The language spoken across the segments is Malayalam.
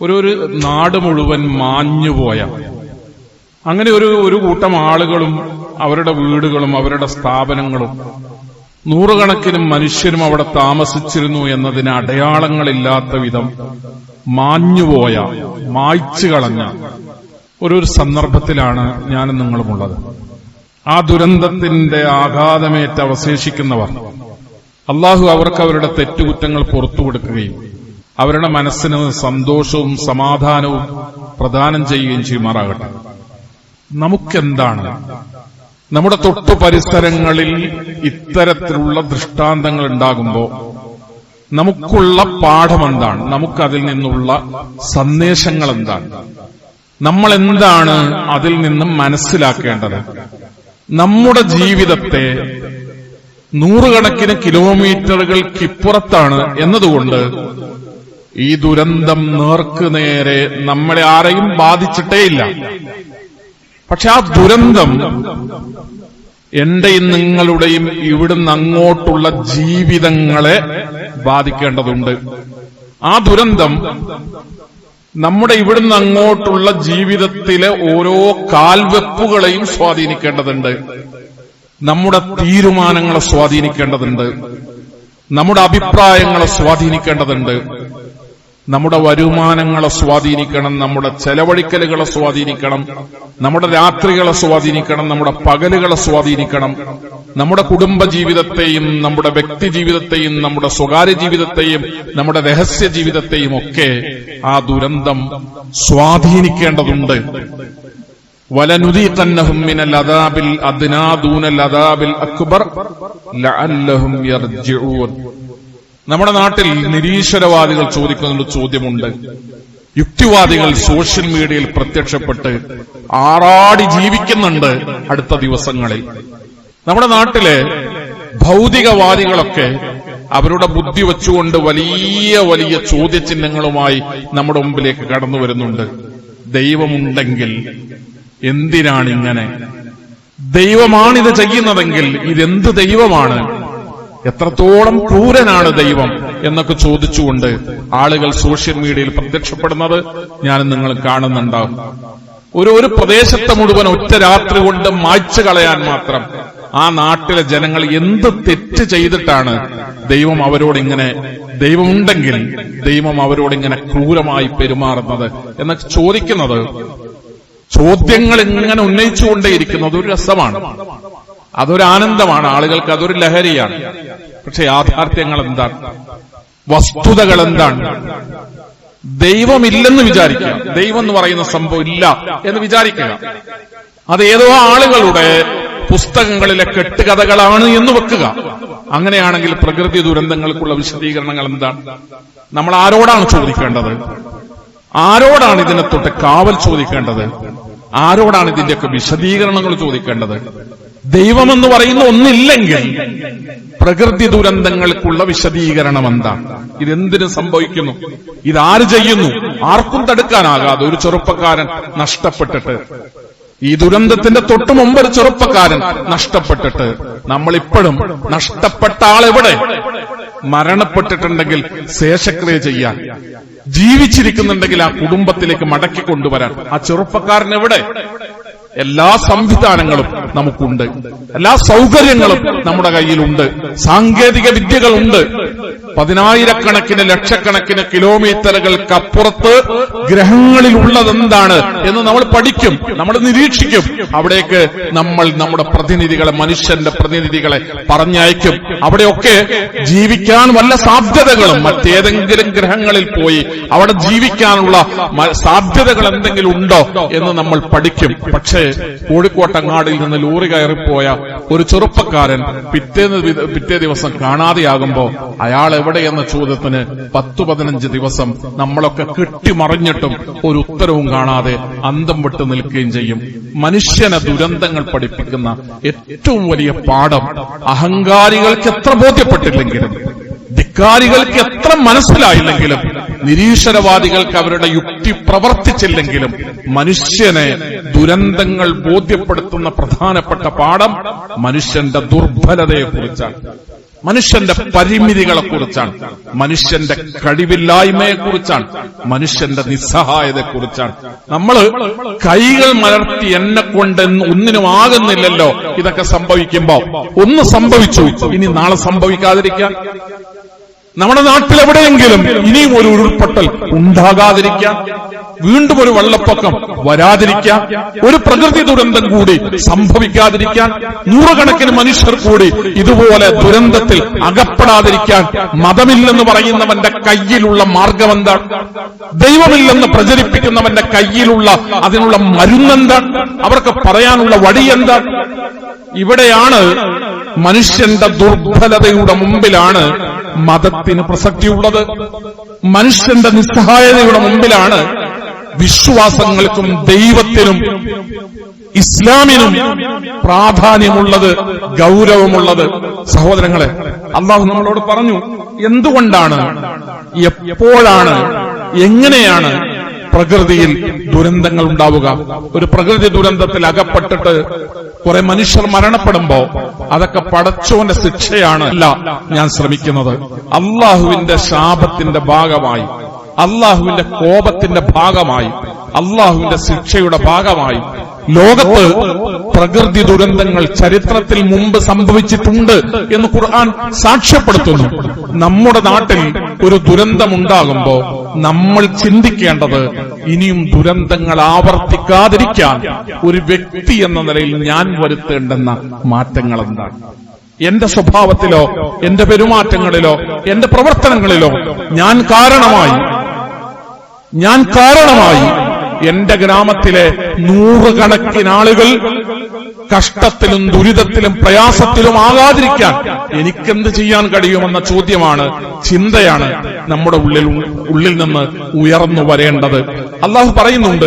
ഒരു ഒരു നാട് മുഴുവൻ മാഞ്ഞുപോയ അങ്ങനെ ഒരു ഒരു കൂട്ടം ആളുകളും അവരുടെ വീടുകളും അവരുടെ സ്ഥാപനങ്ങളും നൂറുകണക്കിന് മനുഷ്യരും അവിടെ താമസിച്ചിരുന്നു എന്നതിന് അടയാളങ്ങളില്ലാത്ത വിധം മാഞ്ഞുപോയ മായ്ച്ചു കളഞ്ഞ ഒരു ഒരു സന്ദർഭത്തിലാണ് ഞാനും നിങ്ങളുമുള്ളത്. ആ ദുരന്തത്തിന്റെ ആഘാതമേറ്റ് അവശേഷിക്കുന്നവർ അള്ളാഹു അവർക്ക് അവരുടെ തെറ്റുകുറ്റങ്ങൾ പുറത്തു കൊടുക്കുകയും അവരുടെ മനസ്സിന് സന്തോഷവും സമാധാനവും പ്രദാനം ചെയ്യുകയും ചെയ്യുമാറാകട്ടെ. നമുക്കെന്താണ്? നമ്മുടെ തൊട്ടു പരിസരങ്ങളിൽ ഇത്തരത്തിലുള്ള ദൃഷ്ടാന്തങ്ങൾ ഉണ്ടാകുമ്പോൾ നമുക്കുള്ള പാഠം എന്താണ് നമുക്കതിൽ നിന്നുള്ള സന്ദേശങ്ങൾ എന്താണ് നമ്മൾ എന്താണ് അതിൽ നിന്നും മനസ്സിലാക്കേണ്ടത്? നമ്മുടെ ജീവിതത്തെ നൂറുകണക്കിന് കിലോമീറ്ററുകൾക്കിപ്പുറത്താണ് എന്നതുകൊണ്ട് ഈ ദുരന്തം നേർക്ക് നേരെ നമ്മളെ ആരെയും ബാധിച്ചിട്ടേയില്ല. പക്ഷെ ആ ദുരന്തം എന്റെയും നിങ്ങളുടെയും ഇവിടുന്ന് അങ്ങോട്ടുള്ള ജീവിതങ്ങളെ ബാധിക്കേണ്ടതുണ്ട്. ആ ദുരന്തം നമ്മുടെ ഇവിടുന്ന് അങ്ങോട്ടുള്ള ജീവിതത്തിലെ ഓരോ കാൽവെപ്പുകളെയും സ്വാധീനിക്കേണ്ടതുണ്ട്. നമ്മുടെ തീരുമാനങ്ങളെ സ്വാധീനിക്കേണ്ടതുണ്ട്. നമ്മുടെ അഭിപ്രായങ്ങളെ സ്വാധീനിക്കേണ്ടതുണ്ട്. നമ്മുടെ വരുമാനങ്ങളെ സ്വാധീനിക്കണം നമ്മുടെ ചെലവഴിക്കലുകളെ സ്വാധീനിക്കണം നമ്മുടെ രാത്രികളെ സ്വാധീനിക്കണം നമ്മുടെ പകലുകളെ സ്വാധീനിക്കണം. നമ്മുടെ കുടുംബ ജീവിതത്തെയും നമ്മുടെ വ്യക്തി ജീവിതത്തെയും നമ്മുടെ സ്വകാര്യ ജീവിതത്തെയും നമ്മുടെ രഹസ്യ ജീവിതത്തെയും ഒക്കെ ആ ദുരന്തം സ്വാധീനിക്കേണ്ടതുണ്ട്. വലനുദീഖന്നഹും മിനൽ അദാബിൽ അദ്നാ ദൂനൽ അദാബിൽ അക്ബർ ലഅല്ലഹും യർജിഊൻ. നമ്മുടെ നാട്ടിൽ നിരീശ്വരവാദികൾ ചോദിക്കുന്ന ചോദ്യമുണ്ട്. യുക്തിവാദികൾ സോഷ്യൽ മീഡിയയിൽ പ്രത്യക്ഷപ്പെട്ട് ആറാടി ജീവിക്കുന്നുണ്ട് അടുത്ത ദിവസങ്ങളിൽ. നമ്മുടെ നാട്ടിലെ ഭൗതികവാദികളൊക്കെ അവരുടെ ബുദ്ധി വെച്ചുകൊണ്ട് വലിയ വലിയ ചോദ്യചിഹ്നങ്ങളുമായി നമ്മുടെ മുമ്പിലേക്ക് കടന്നു വരുന്നുണ്ട്. ദൈവമുണ്ടെങ്കിൽ എന്തിനാണിങ്ങനെ? ദൈവമാണിത് ചെയ്യുന്നതെങ്കിൽ ഇതെന്ത് ദൈവമാണ്? എത്രത്തോളം ക്രൂരനാണ് ദൈവം എന്നൊക്കെ ചോദിച്ചുകൊണ്ട് ആളുകൾ സോഷ്യൽ മീഡിയയിൽ പ്രത്യക്ഷപ്പെടുന്നത് ഞാൻ നിങ്ങൾ കാണുന്നുണ്ടാവും. ഒരു ഒരു പ്രദേശത്തെ മുഴുവൻ ഒറ്റ രാത്രി കൊണ്ട് മായ്ച്ചു കളയാൻ മാത്രം ആ നാട്ടിലെ ജനങ്ങൾ എന്ത് തെറ്റ് ചെയ്തിട്ടാണ് ദൈവം അവരോട് ഇങ്ങനെ ദൈവമുണ്ടെങ്കിൽ ദൈവം അവരോട് ഇങ്ങനെ ക്രൂരമായി പെരുമാറുന്നത് എന്നൊക്കെ ചോദിക്കുന്നത്. ചോദ്യങ്ങൾ ഇങ്ങനെ ഉന്നയിച്ചുകൊണ്ടേയിരിക്കുന്നത് ഒരു രസമാണ്. അതൊരു ആനന്ദമാണ്. ആളുകൾക്ക് അതൊരു ലഹരിയാണ്. പക്ഷെ യാഥാർത്ഥ്യങ്ങൾ എന്താണ്? വസ്തുതകൾ എന്താണ്? ദൈവമില്ലെന്ന് വിചാരിക്കുക. ദൈവം എന്ന് പറയുന്ന സംഭവം ഇല്ല എന്ന് വിചാരിക്കുക. അത് ഏതോ ആളുകളുടെ പുസ്തകങ്ങളിലെ കെട്ടുകഥകളാണ് എന്ന് വെക്കുക. അങ്ങനെയാണെങ്കിൽ പ്രകൃതി ദുരന്തങ്ങൾക്കുള്ള വിശദീകരണങ്ങൾ എന്താണ്? നമ്മൾ ആരോടാണ് ചോദിക്കേണ്ടത്? ആരോടാണ് ഇതിനെ തൊട്ട് കാവൽ ചോദിക്കേണ്ടത്? ആരോടാണ് ഇതിന്റെയൊക്കെ വിശദീകരണങ്ങൾ ചോദിക്കേണ്ടത്? ദൈവമെന്ന് പറയുന്ന ഒന്നില്ലെങ്കിൽ പ്രകൃതി ദുരന്തങ്ങൾക്കുള്ള വിശദീകരണം എന്താ? ഇതെന്തിനു സംഭവിക്കുന്നു? ഇതാര് ചെയ്യുന്നു? ആർക്കും തടുക്കാനാകാതെ ഒരു ചെറുപ്പക്കാരൻ നഷ്ടപ്പെട്ടിട്ട്. ഈ ദുരന്തത്തിന്റെ തൊട്ടു മുമ്പ് ഒരു ചെറുപ്പക്കാരൻ നഷ്ടപ്പെട്ടിട്ട്. നമ്മളിപ്പോഴും നഷ്ടപ്പെട്ട ആളെവിടെ? മരണപ്പെട്ടിട്ടുണ്ടെങ്കിൽ ശേഷക്രിയ ചെയ്യാൻ. ജീവിച്ചിരിക്കുന്നുണ്ടെങ്കിൽ ആ കുടുംബത്തിലേക്ക് മടക്കി കൊണ്ടുവരാൻ. ആ ചെറുപ്പക്കാരൻ എവിടെ? എല്ലാ സംവിധാനങ്ങളും നമുക്കുണ്ട്. എല്ലാ സൗകര്യങ്ങളും നമ്മുടെ കയ്യിലുണ്ട്. സാങ്കേതിക വിദ്യകളുണ്ട്. പതിനായിരക്കണക്കിന് ലക്ഷക്കണക്കിന് കിലോമീറ്ററുകൾക്കപ്പുറത്ത് ഗ്രഹങ്ങളിൽ ഉള്ളതെന്താണ് എന്ന് നമ്മൾ പഠിക്കും നമ്മൾ നിരീക്ഷിക്കും. അവിടേക്ക് നമ്മൾ നമ്മുടെ പ്രതിനിധികളെ മനുഷ്യന്റെ പ്രതിനിധികളെ പറഞ്ഞയക്കും. അവിടെയൊക്കെ ജീവിക്കാൻ വല്ല സാധ്യതകളും മറ്റേതെങ്കിലും ഗ്രഹങ്ങളിൽ പോയി അവിടെ ജീവിക്കാനുള്ള സാധ്യതകൾ എന്തെങ്കിലും ഉണ്ടോ എന്ന് നമ്മൾ പഠിക്കും. പക്ഷേ കോഴിക്കോട്ടങ്ങാടിൽ നിന്ന് ലോറി കയറിപ്പോയ ഒരു ചെറുപ്പക്കാരൻ പിറ്റേന്ന് പിറ്റേ ദിവസം കാണാതെയാകുമ്പോ അയാൾ എവിടെയെന്ന ചോദ്യത്തിന് പത്തു പതിനഞ്ച് ദിവസം നമ്മളൊക്കെ കെട്ടിമറിഞ്ഞിട്ടും ഒരു ഉത്തരവും കാണാതെ അന്തം വിട്ട് നിൽക്കുകയും ചെയ്യും. മനുഷ്യനെ ദുരന്തങ്ങൾ പഠിപ്പിക്കുന്ന ഏറ്റവും വലിയ പാഠം അഹങ്കാരികൾക്ക് എത്ര ബോധ്യപ്പെട്ടില്ലെങ്കിലും ധിക്കാരികൾക്ക് എത്ര മനസ്സിലായില്ലെങ്കിലും നിരീശ്വരവാദികൾക്ക് അവരുടെ യുക്തി പ്രവർത്തിച്ചില്ലെങ്കിലും മനുഷ്യനെ ദുരന്തങ്ങൾ ബോധ്യപ്പെടുത്തുന്ന പ്രധാനപ്പെട്ട പാഠം മനുഷ്യന്റെ ദുർബലതയെക്കുറിച്ചാണ്. മനുഷ്യന്റെ പരിമിതികളെ കുറിച്ചാണ്. മനുഷ്യന്റെ കഴിവില്ലായ്മയെ കുറിച്ചാണ്. മനുഷ്യന്റെ നിസ്സഹായതയെ കുറിച്ചാണ്. നമ്മൾ കൈകൾ മലർത്തി എന്നെ കൊണ്ട് ഒന്നിനും ആകുന്നില്ലല്ലോ. ഇതൊക്കെ സംഭവിക്കുമ്പോ ഒന്ന് സംഭവിച്ചു. ഇനി നാളെ സംഭവിക്കാതിരിക്കാൻ നമ്മുടെ നാട്ടിലെവിടെയെങ്കിലും ഇനിയും ഒരു ഉരുൾപൊട്ടൽ ഉണ്ടാകാതിരിക്കാൻ വീണ്ടും ഒരു വെള്ളപ്പൊക്കം വരാതിരിക്കാൻ ഒരു പ്രകൃതി ദുരന്തം കൂടി സംഭവിക്കാതിരിക്കാൻ നൂറുകണക്കിന് മനുഷ്യർ കൂടി ഇതുപോലെ ദുരന്തത്തിൽ അകപ്പെടാതിരിക്കാൻ മതമില്ലെന്ന് പറയുന്നവന്റെ കയ്യിലുള്ള മാർഗം എന്താണ് ദൈവമില്ലെന്ന് പ്രചരിപ്പിക്കുന്നവന്റെ കയ്യിലുള്ള അതിനുള്ള മരുന്നെന്താണ് അവർക്ക് പറയാനുള്ള വഴി എന്താണ് ഇവിടെയാണ് മനുഷ്യന്റെ ദുർബലതയുടെ മുമ്പിലാണ് മതത്തിന് പ്രസക്തിയുള്ളത്. മനുഷ്യന്റെ നിസ്സഹായതയുടെ മുമ്പിലാണ് വിശ്വാസങ്ങൾക്കും ദൈവത്തിനും ഇസ്ലാമിനും പ്രാധാന്യമുള്ളത് ഗൗരവമുള്ളത് സഹോദരങ്ങളെ അള്ളാഹു നമ്മളോട് പറഞ്ഞു എന്തുകൊണ്ടാണ് എപ്പോഴാണ് എങ്ങനെയാണ് പ്രകൃതിയിൽ ദുരന്തങ്ങൾ ഉണ്ടാവുക? ഒരു പ്രകൃതി ദുരന്തത്തിൽ അകപ്പെട്ടിട്ട് കുറെ മനുഷ്യർ മരണപ്പെടുമ്പോ അതൊക്കെ പടച്ചോന്റെ ശിക്ഷയാണ് അല്ല ഞാൻ ശ്രമിക്കുന്നത്. അള്ളാഹുവിന്റെ ശാപത്തിന്റെ ഭാഗമായി അള്ളാഹുവിന്റെ കോപത്തിന്റെ ഭാഗമായി അള്ളാഹുവിന്റെ ശിക്ഷയുടെ ഭാഗമായി. ലോകത്ത് പ്രകൃതി ദുരന്തങ്ങൾ ചരിത്രത്തിൽ മുമ്പ് സംഭവിച്ചിട്ടുണ്ട് എന്ന് ഖുർആൻ സാക്ഷ്യപ്പെടുത്തുന്നു. നമ്മുടെ നാട്ടിൽ ഒരു ദുരന്തമുണ്ടാകുമ്പോ നമ്മൾ ചിന്തിക്കേണ്ടത് ഇനിയും ദുരന്തങ്ങൾ ആവർത്തിക്കാതിരിക്കാൻ ഒരു വ്യക്തി എന്ന നിലയിൽ ഞാൻ വരുത്തേണ്ടെന്ന മാറ്റങ്ങൾ എന്താണ് എന്റെ സ്വഭാവത്തിലോ എന്റെ പെരുമാറ്റങ്ങളിലോ എന്റെ പ്രവർത്തനങ്ങളിലോ ഞാൻ കാരണമായി ഞാൻ കാരണമായി. എന്റെ ഗ്രാമത്തിലെ നൂറുകണക്കിന് ആളുകൾ കഷ്ടത്തിലും ദുരിതത്തിലും പ്രയാസത്തിലും ആകാതിരിക്കാൻ എനിക്കെന്ത് ചെയ്യാൻ കഴിയുമെന്ന ചോദ്യമാണ് ചിന്തയാണ് നമ്മുടെ ഉള്ളിൽ ഉള്ളിൽ നിന്ന് ഉയർന്നു വരേണ്ടത്. അള്ളാഹു പറയുന്നുണ്ട്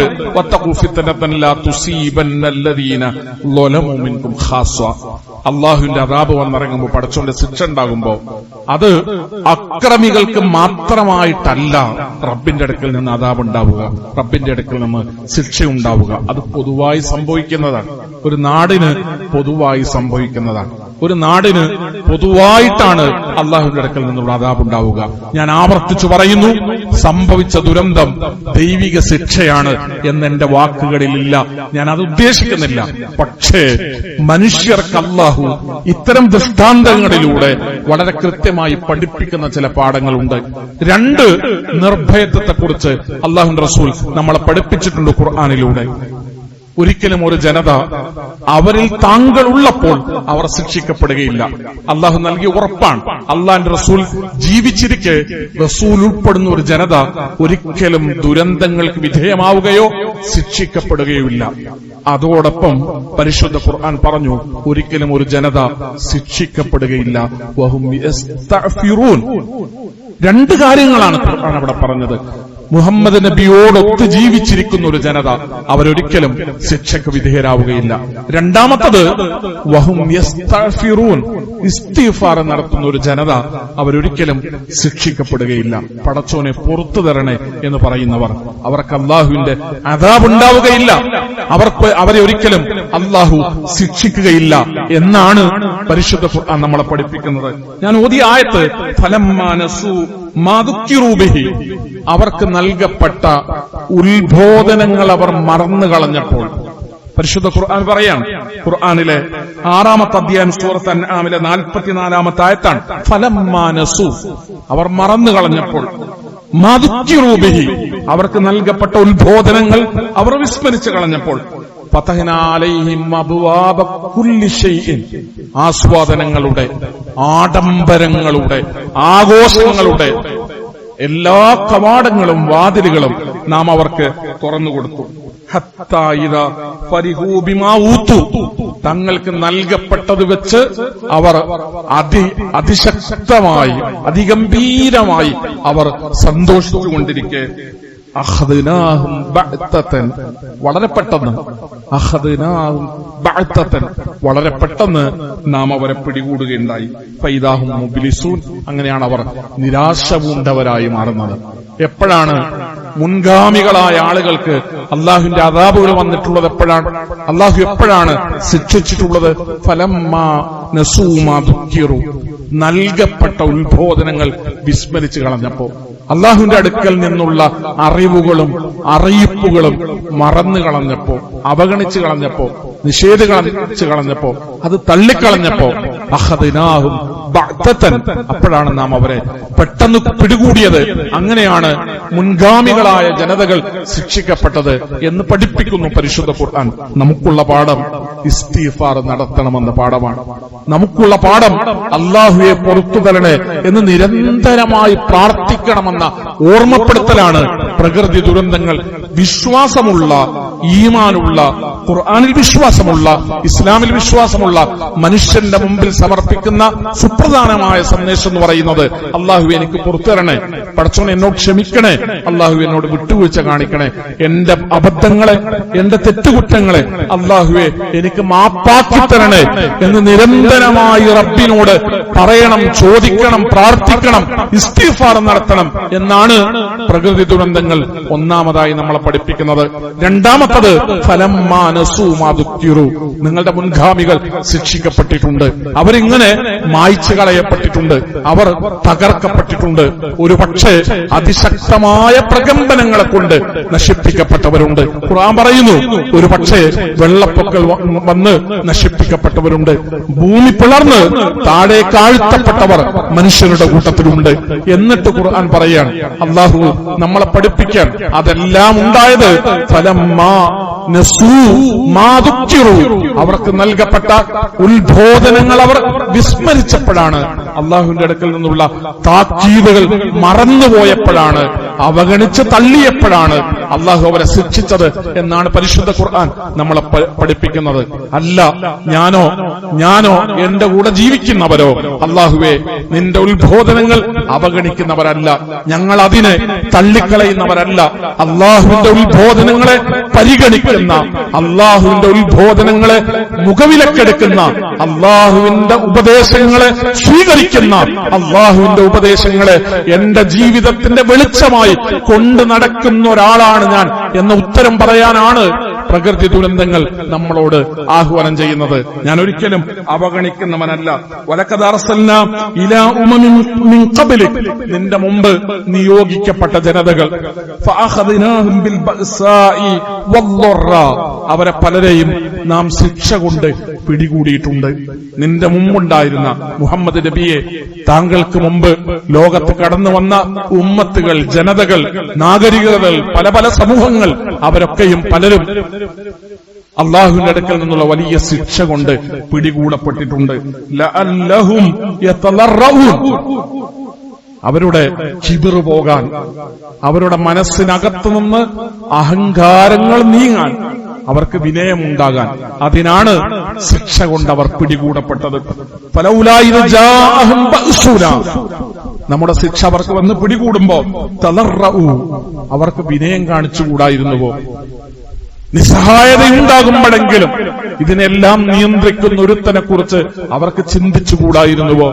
അള്ളാഹുവിന്റെ അതാപ് വന്നിറങ്ങുമ്പോൾ പടച്ചോന്റെ ശിക്ഷ ഉണ്ടാകുമ്പോ അത് അക്രമികൾക്ക് മാത്രമായിട്ടല്ല റബ്ബിന്റെ അടുക്കൽ നിന്ന് അതാപ് ഉണ്ടാവുക. റബ്ബിന്റെ അടുക്കൽ നിന്ന് ശിക്ഷ ഉണ്ടാവുക അത് പൊതുവായി സംഭവിക്കുന്നതാണ്. ഒരു നാടിന് പൊതുവായി സംഭവിക്കുന്നതാണ്. ഒരു നാടിന് പൊതുവായിട്ടാണ് അള്ളാഹുവിന്റെ അടുക്കൽ നിന്നുള്ള അതാപ് ഉണ്ടാവുക ഞാൻ ആവർത്തിച്ചു പറയുന്നു സംഭവിച്ച ദുരന്തം ദൈവിക ശിക്ഷയാണ് എന്ന് എന്റെ വാക്കുകളിലില്ല. ഞാൻ അത് ഉദ്ദേശിക്കുന്നില്ല. പക്ഷേ മനുഷ്യർക്ക് അള്ളാഹു ഇത്തരം ദൃഷ്ടാന്തങ്ങളിലൂടെ വളരെ കൃത്യമായി പഠിപ്പിക്കുന്ന ചില പാഠങ്ങളുണ്ട്. രണ്ട് നിർഭയത്വത്തെക്കുറിച്ച് അള്ളാഹു റസൂൽ നമ്മളെ പഠിപ്പിച്ചിട്ടുണ്ട് ഖുർആാനിലൂടെ. ഒരിക്കലും ഒരു ജനത അവരിൽ താങ്കൾ ഉള്ളപ്പോൾ അവർ ശിക്ഷിക്കപ്പെടുകയില്ല. അള്ളാഹു നൽകിയ ഉറപ്പാണ്. അള്ളാന്റെ റസൂൽ ജീവിച്ചിരിക്കെ റസൂൽ ഉൾപ്പെടുന്ന ഒരു ജനത ഒരിക്കലും ദുരന്തങ്ങൾക്ക് വിധേയമാവുകയോ ശിക്ഷിക്കപ്പെടുകയോ ഇല്ല അതോടൊപ്പം പരിശുദ്ധ ഖുർആൻ പറഞ്ഞു ഒരിക്കലും ഒരു ജനത ശിക്ഷിക്കപ്പെടുകയില്ല. രണ്ട് കാര്യങ്ങളാണ് ഖുർആൻ അവിടെ പറഞ്ഞത്. മുഹമ്മദ് നബിയോടൊത്ത് ജീവിച്ചിരിക്കുന്ന ഒരു ജനത അവരൊരിക്കലും ശിക്ഷയ്ക്ക് വിധേയരാവുകയില്ല. രണ്ടാമത്തത്. ഇസ്തിഗ്ഫാർ നടത്തുന്ന ഒരു ജനത അവരൊരിക്കലും ശിക്ഷിക്കപ്പെടുകയില്ല. പടച്ചോനെ പുറത്തു തരണേ എന്ന് പറയുന്നവർ അവർക്ക് അള്ളാഹുവിന്റെ അതാവുണ്ടാവുകയില്ല അവർക്ക് അവരെ ഒരിക്കലും അള്ളാഹു ശിക്ഷിക്കുകയില്ല എന്നാണ് പരിശുദ്ധ നമ്മളെ പഠിപ്പിക്കുന്നത്. ഞാൻ ഓതിയ ആയത്ത് ഫലം മനസ്സു മാതുക്കിറൂബിഹി അവർക്ക് നൽകപ്പെട്ട ഉത്ബോധനങ്ങൾ അവർ മറന്നു കളഞ്ഞപ്പോൾ. പരിശുദ്ധ ഖുർആൻ പറയാണ് ഖുർആനിലെ ആറാമത്തെ അധ്യായം സൂറത്ത് അൻആമിലെ നാൽപ്പത്തിനാലാമത്തെ ആയത്താണ് ഫലം മാനസു അവർ മറന്നു കളഞ്ഞപ്പോൾ. മാതുക്കിറൂബിഹി അവർക്ക് നൽകപ്പെട്ട ഉത്ബോധനങ്ങൾ അവർ വിസ്മരിച്ചു കളഞ്ഞപ്പോൾ. ആസ്വാദനങ്ങളുടെ ആഡംബരങ്ങളുടെ ആഘോഷങ്ങളുടെ എല്ലാ കവാടങ്ങളും വാതിലുകളും നാം അവർക്ക് ഫരിഹൂ ബിമാ ഊതു. തങ്ങൾക്ക് നൽകപ്പെട്ടത് വെച്ച് അവർ അതി അതിശക്തമായി അതിഗംഭീരമായി അവർ സന്തോഷിച്ചുകൊണ്ടിരിക്കെ വളരെ പെട്ടെന്ന്. വളരെ പെട്ടെന്ന് നാം അവരെ പിടികൂടുകയുണ്ടായി. ഫൈദാഹും മുബ്ലിസൂൻ. അങ്ങനെയാണ് അവർ നിരാശ പൂണ്ടവരായി മാറുന്നത്. എപ്പോഴാണ് മുൻഗാമികളായ ആളുകൾക്ക് അള്ളാഹുവിന്റെ അതാപുകൾ വന്നിട്ടുള്ളത് എപ്പോഴാണ്? അള്ളാഹു എപ്പോഴാണ് ശിക്ഷിച്ചിട്ടുള്ളത്? ഫലം നൽകപ്പെട്ട ഉത്ബോധനങ്ങൾ വിസ്മരിച്ചു കളഞ്ഞപ്പോ അള്ളാഹുവിന്റെ അടുക്കൽ നിന്നുള്ള അറിവുകളും അറിയിപ്പുകളും മറന്നു കളഞ്ഞപ്പോ അവഗണിച്ചു കളഞ്ഞപ്പോ നിഷേധ കളഞ്ഞു കളഞ്ഞപ്പോ അത് തള്ളിക്കളഞ്ഞപ്പോ അഹദിനാഹും അപ്പോഴാണ് നാം അവരെ പെട്ടെന്ന് പിടികൂടിയത്. അങ്ങനെയാണ് മുൻഗാമികളായ ജനതകൾ ശിക്ഷിക്കപ്പെട്ടത് എന്ന് പഠിപ്പിക്കുന്നു പരിശുദ്ധ ഖുർആൻ. നമുക്കുള്ള പാഠം ഇസ്തീഫാർ നടത്തണമെന്ന പാഠമാണ്. നമുക്കുള്ള പാഠം അള്ളാഹുയെ പുറത്തു തരണേ എന്ന് നിരന്തരമായി പ്രാർത്ഥിക്കണമെന്ന ഓർമ്മപ്പെടുത്തലാണ് പ്രകൃതി ദുരന്തങ്ങൾ. വിശ്വാസമുള്ള ഈമാനുള്ള ഖുർആാനിൽ വിശ്വാസമുള്ള ഇസ്ലാമിൽ വിശ്വാസമുള്ള മനുഷ്യന്റെ മുമ്പിൽ സമർപ്പിക്കുന്ന സുപ്രധാനമായ സന്ദേശം എന്ന് പറയുന്നത് അള്ളാഹു എനിക്ക് പുറത്തിറണേ പടച്ചോൻ എന്നോട് ക്ഷമിക്കണേ. അള്ളാഹു എന്നോട് വിട്ടുവീഴ്ച കാണിക്കണേ. എന്റെ അബദ്ധങ്ങളെ എന്റെ തെറ്റുകുറ്റങ്ങളെ അള്ളാഹുവെ എനിക്ക് മാപ്പാക്കി തരണേ എന്ന് നിരന്തരമായി റബ്ബിനോട് പറയണം ചോദിക്കണം പ്രാർത്ഥിക്കണം ഇസ്തിഫാർ നടത്തണം എന്നാണ് പ്രകൃതി ദുരന്തങ്ങൾ ഒന്നാമതായി നമ്മളെ പഠിപ്പിക്കുന്നത്. രണ്ടാമത്തത് ഫലം മാനസൂമാതുക്കിറു നിങ്ങളുടെ മുൻഗാമികൾ ശിക്ഷിക്കപ്പെട്ടിട്ടുണ്ട്. അവരിങ്ങനെ മായ്ച്ചു കളയപ്പെട്ടിട്ടുണ്ട് അവർ തകർക്കപ്പെട്ടിട്ടുണ്ട്. ഒരു പക്ഷേ അതിശക്തമായ പ്രകമ്പനങ്ങളെ കൊണ്ട് നശിപ്പിക്കപ്പെട്ടവരുണ്ട്. ഖുറാൻ പറയുന്നു ഒരു പക്ഷേ വെള്ളപ്പൊക്കൾ വന്ന് നശിപ്പിക്കപ്പെട്ടവരുണ്ട്. ഭൂമി പിളർന്ന് താഴെ കാഴ്ത്തപ്പെട്ടവർ മനുഷ്യരുടെ കൂട്ടത്തിലുണ്ട്. എന്നിട്ട് ഖുർആൻ പറയാണ് അള്ളാഹു നമ്മളെ പഠിപ്പിക്കാൻ അതെല്ലാം ഉണ്ടായത് ഫലം മാ. അവർക്ക് നൽകപ്പെട്ട ഉത്ബോധനങ്ങൾ അവർ വിസ്മരിച്ചപ്പോഴാണ്. അള്ളാഹുവിന്റെ അടുക്കൽ നിന്നുള്ള താക്കീതുകൾ മറന്നുപോയപ്പോഴാണ്. അവഗണിച്ച് തള്ളിയപ്പോഴാണ് അള്ളാഹു അവരെ ശിക്ഷിച്ചത് എന്നാണ് പരിശുദ്ധ ഖുർആൻ നമ്മളെ പഠിപ്പിക്കുന്നത്. അല്ല ഞാനോ ഞാനോ എന്റെ കൂടെ ജീവിക്കുന്നവരോ അള്ളാഹുവെ നിന്റെ ഉത്ബോധനങ്ങൾ അവഗണിക്കുന്നവരല്ല. ഞങ്ങൾ അതിനെ തള്ളിക്കളയുന്നവരല്ല. അള്ളാഹുവിന്റെ ഉത്ബോധനങ്ങളെ പരിഗണിക്കുന്ന അള്ളാഹുവിന്റെ ഉത്ബോധനങ്ങളെ മുഖവിലക്കെടുക്കുന്ന അള്ളാഹുവിന്റെ ഉപദേശങ്ങളെ സ്വീകരിക്കുന്ന അള്ളാഹുവിന്റെ ഉപദേശങ്ങളെ എന്റെ ജീവിതത്തിന്റെ വെളിച്ചമായി കൊണ്ടു നടക്കുന്ന ഒരാളാണ് ഞാൻ എന്ന ഉത്തരം പറയാനാണ് പ്രകൃതി ദുരന്തങ്ങൾ നമ്മളോട് ആഹ്വാനം ചെയ്യുന്നത്. ഞാൻ ഒരിക്കലും അവഗണിക്കുന്നവനല്ല. വലക്കദാർസല്ല ഇലാ നിന്റെ മുമ്പ് നിയോഗിക്കപ്പെട്ട ജനതകൾ. അവരെ പലരെയും നാം ശിക്ഷ കൊണ്ട് പിടികൂടിയിട്ടുണ്ട് നിന്റെ മുമ്പുണ്ടായിരുന്ന മുഹമ്മദ് നബിയെ താങ്കൾക്ക് മുമ്പ് ലോകത്ത് കടന്നു വന്ന ഉമ്മത്തുകൾ ജനതകൾ നാഗരികതകൾ പല പല സമൂഹങ്ങൾ അവരൊക്കെയും പലരും അള്ളാഹുവിന്റെ അടുക്കൽ നിന്നുള്ള വലിയ ശിക്ഷ കൊണ്ട് പിടികൂടപ്പെട്ടിട്ടുണ്ട്. അവരുടെ ചിബിറു പോകാൻ അവരുടെ മനസ്സിനകത്തു നിന്ന് അഹങ്കാരങ്ങൾ നീങ്ങാൻ അവർക്ക് വിനയമുണ്ടാകാൻ അതിനാണ് ശിക്ഷ കൊണ്ട് അവർ പിടികൂടപ്പെട്ടത്. നമ്മുടെ ശിക്ഷ അവർക്ക് വന്ന് പിടികൂടുമ്പോ തളർറഊ. അവർക്ക് വിനയം കാണിച്ചുകൂടായിരുന്നുവോ നിസ്സഹായതയുണ്ടാകുമ്പോഴെങ്കിലും ഇതിനെല്ലാം നിയന്ത്രിക്കുന്ന ഒരുത്തനെ കുറിച്ച് അവർക്ക് ചിന്തിച്ചുകൂടായിരുന്നുവോ?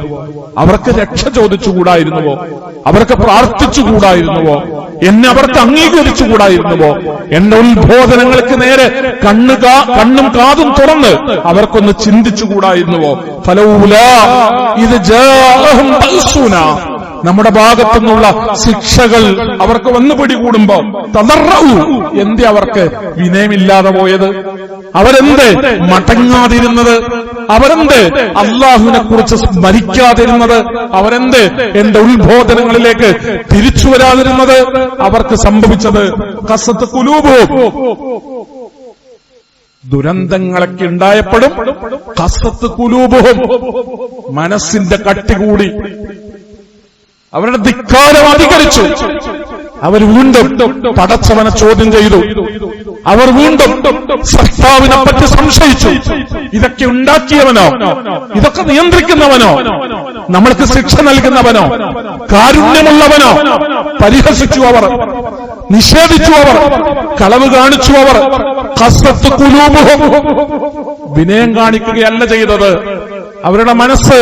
അവർക്ക് രക്ഷ ചോദിച്ചുകൂടായിരുന്നുവോ? അവർക്ക് പ്രാർത്ഥിച്ചുകൂടായിരുന്നുവോ? എന്നെ അവർക്ക് അംഗീകരിച്ചുകൂടായിരുന്നുവോ? എന്റെ ഉത്ബോധനങ്ങൾക്ക് നേരെ കണ്ണു കണ്ണും കാതും തുറന്ന് അവർക്കൊന്ന് ചിന്തിച്ചുകൂടായിരുന്നുവോ? ഫലൂല ഇത് ബഅ്സുനാ. നമ്മുടെ ഭാഗത്തുനിന്നുള്ള ശിക്ഷകൾ അവർക്ക് വന്നു പിടികൂടുമ്പോ തളർറവു എന്തി അവർക്ക് വിനയമില്ലാതെ പോയത്? അവരെന്ത് മടങ്ങാതിരുന്നത്? അവരെന്ത് അള്ളാഹുവിനെ കുറിച്ച് സ്മരിക്കാതിരുന്നത്? അവരെന്ത് എന്റെ ഉത്ബോധനങ്ങളിലേക്ക് തിരിച്ചു വരാതിരുന്നത്? അവർക്ക് സംഭവിച്ചത് കസത്ത് കുലൂബും. ദുരന്തങ്ങളൊക്കെ ഉണ്ടായപ്പോഴും കസത്ത് കുലൂപവും മനസ്സിന്റെ കട്ടി കൂടി അവരുടെ ധിക്കാരം അധികരിച്ചു. അവർ വീണ്ടും പടച്ചവനെ ചോദ്യം ചെയ്തു. അവർ വീണ്ടും സൃഷ്ടാവിനെ പറ്റി സംശയിച്ചു. ഇതൊക്കെ ഉണ്ടാക്കിയവനോ? ഇതൊക്കെ നിയന്ത്രിക്കുന്നവനോ? നമ്മൾക്ക് ശിക്ഷ നൽകുന്നവനോ? കാരുണ്യമുള്ളവനോ? പരിഹസിച്ചു അവർ. നിഷേധിച്ചു അവർ. കളവ് കാണിച്ചു അവർ. കസത്ത് വിനയം കാണിക്കുകയല്ല ചെയ്തത്. അവരുടെ മനസ്സ്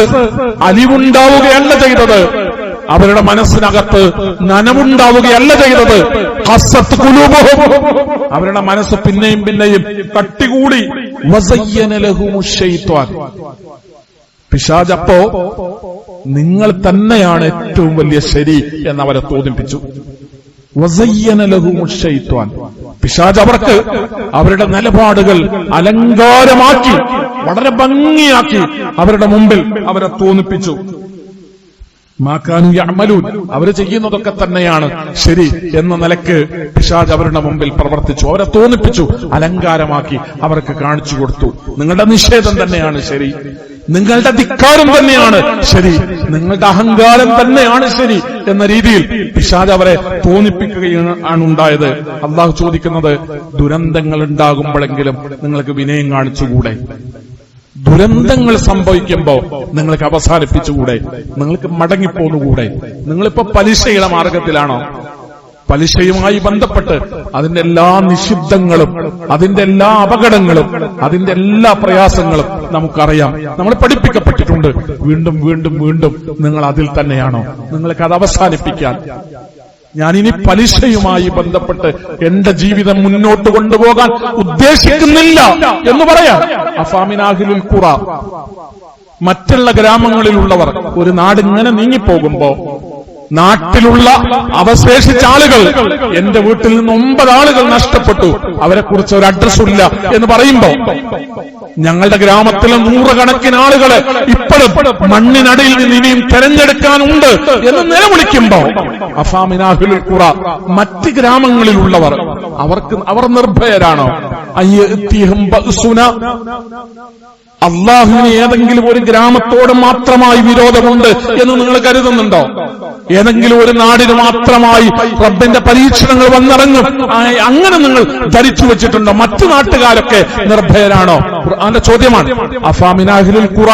അലിവുണ്ടാവുകയല്ല ചെയ്തത്. അവരുടെ മനസ്സിനകത്ത് നനവുണ്ടാവുകയല്ല ചെയ്തത്. ഖസ്സത്ത് കുലൂപവും അവരുടെ മനസ്സ് പിന്നെയും പിന്നെയും കട്ടികൂടി വസയ്യന ലഹുമുശ് ശൈത്വാൻ. പിശാജ് അപ്പോ നിങ്ങൾ തന്നെയാണ് ഏറ്റവും വലിയ ശരി അവരെ തോന്നിപ്പിച്ചു. പിശാജ് അവർക്ക് അവരുടെ നിലപാടുകൾ അലങ്കാരമാക്കി വളരെ ഭംഗിയാക്കി അവരുടെ മുമ്പിൽ അവരെ തോന്നിപ്പിച്ചു. മാക്കാനു യഅമലൂൻ. അവർ ചെയ്യുന്നതൊക്കെ തന്നെയാണ്. ശരി എന്ന നിലയ്ക്ക് പിശാജ് അവരുടെ മുമ്പിൽ പ്രവർത്തിച്ചു. അവരെ തോന്നിപ്പിച്ചു അലങ്കാരമാക്കി അവർക്ക് കാണിച്ചു കൊടുത്തു. നിങ്ങളുടെ നിഷേധം തന്നെയാണ് ശരി. നിങ്ങളുടെ ധിക്കാരം തന്നെയാണ് ശരി. നിങ്ങളുടെ അഹങ്കാരം തന്നെയാണ് ശരി. എന്ന രീതിയിൽ പിശാജ് അവരെ തോന്നിപ്പിക്കുകയാണ് ഉണ്ടായത്. അള്ളാഹു ചോദിക്കുന്നത് ദുരന്തങ്ങൾ ഉണ്ടാകുമ്പോഴെങ്കിലും നിങ്ങൾക്ക് വിനയം കാണിച്ചുകൂടെ? ദുരന്തങ്ങൾ സംഭവിക്കുമ്പോ നിങ്ങൾക്ക് അവസാനിപ്പിച്ചുകൂടെ? നിങ്ങൾക്ക് മടങ്ങിപ്പോന്നുകൂടെ? നിങ്ങളിപ്പോ പലിശയുടെ മാർഗത്തിലാണോ? പലിശയുമായി ബന്ധപ്പെട്ട് അതിന്റെ എല്ലാ നിഷിദ്ധങ്ങളും അതിന്റെ എല്ലാ അപകടങ്ങളും അതിന്റെ എല്ലാ പ്രയാസങ്ങളും നമുക്കറിയാം. നമ്മൾ പഠിപ്പിക്കപ്പെട്ടിട്ടുണ്ട്. വീണ്ടും വീണ്ടും വീണ്ടും നിങ്ങൾ അതിൽ തന്നെയാണോ? നിങ്ങൾക്ക് അത് അവസാനിപ്പിക്കാൻ. ഞാനിനി പലിശയുമായി ബന്ധപ്പെട്ട് എന്റെ ജീവിതം മുന്നോട്ട് കൊണ്ടുപോകാൻ ഉദ്ദേശിക്കുന്നില്ല എന്ന് പറയാം. അഫാമിനാഹിലുൽ ഖുറ. മറ്റുള്ള ഗ്രാമങ്ങളിലുള്ളവർ ഒരു നാടിങ്ങനെ നീങ്ങിപ്പോകുമ്പോ നാട്ടിലുള്ള അവശേഷിച്ച ആളുകൾ. എന്റെ വീട്ടിൽ നിന്ന് ഒമ്പത് ആളുകൾ നഷ്ടപ്പെട്ടു. അവരെ കുറിച്ച് ഒരു അഡ്രസ്സുമില്ല എന്ന് പറയുമ്പോ ഞങ്ങളുടെ ഗ്രാമത്തിലെ നൂറുകണക്കിന് ആളുകളെ ഇപ്പോഴും മണ്ണിനടിയിൽ നിന്ന് ഇനിയും തെരഞ്ഞെടുക്കാനുണ്ട് എന്ന് നിലവിളിക്കുമ്പോ അഫാമിനാഹുൽ ഖുറ മറ്റ് ഗ്രാമങ്ങളിലുള്ളവർ അവർക്ക് അവർ നിർഭയരാണോ? അയ്യത്തിഹും അള്ളാഹുവിന് ഏതെങ്കിലും ഒരു ഗ്രാമത്തോട് മാത്രമായി വിരോധമുണ്ട് എന്ന് നിങ്ങൾ കരുതുന്നുണ്ടോ? ഏതെങ്കിലും ഒരു നാടിന് മാത്രമായി റബ്ബിന്റെ പരീക്ഷണങ്ങൾ വന്നിറങ്ങും. അങ്ങനെ നിങ്ങൾ ധരിച്ചു വെച്ചിട്ടുണ്ടോ? മറ്റു നാട്ടുകാരൊക്കെ നിർഭയരാണോ? അതിന്റെ ചോദ്യമാണ്. അഫാമിനാഹിലുൽ ഖുറ?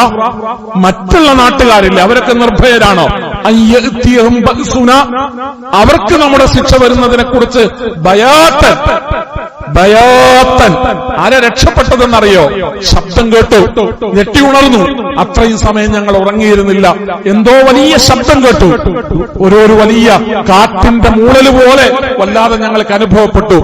മറ്റുള്ള നാട്ടുകാരില്ല അവരൊക്കെ നിർഭയരാണോ? അവർക്ക് നമ്മുടെ ശിക്ഷ വരുന്നതിനെ കുറിച്ച് ഭയാത്തൻ ഭയാത്തൻ ആരെ രക്ഷപ്പെട്ടതെന്നറിയോ? ശബ്ദം കേട്ടു. ഞെട്ടി ഉണർന്നു. അത്രയും സമയം ഞങ്ങൾ ഉറങ്ങിയിരുന്നില്ല. എന്തോ വലിയ ശബ്ദം കേട്ടു. ഒരു വലിയ കാറ്റിന്റെ മൂളൽ പോലെ വല്ലാതെ ഞങ്ങൾക്ക് അനുഭവപ്പെട്ടു.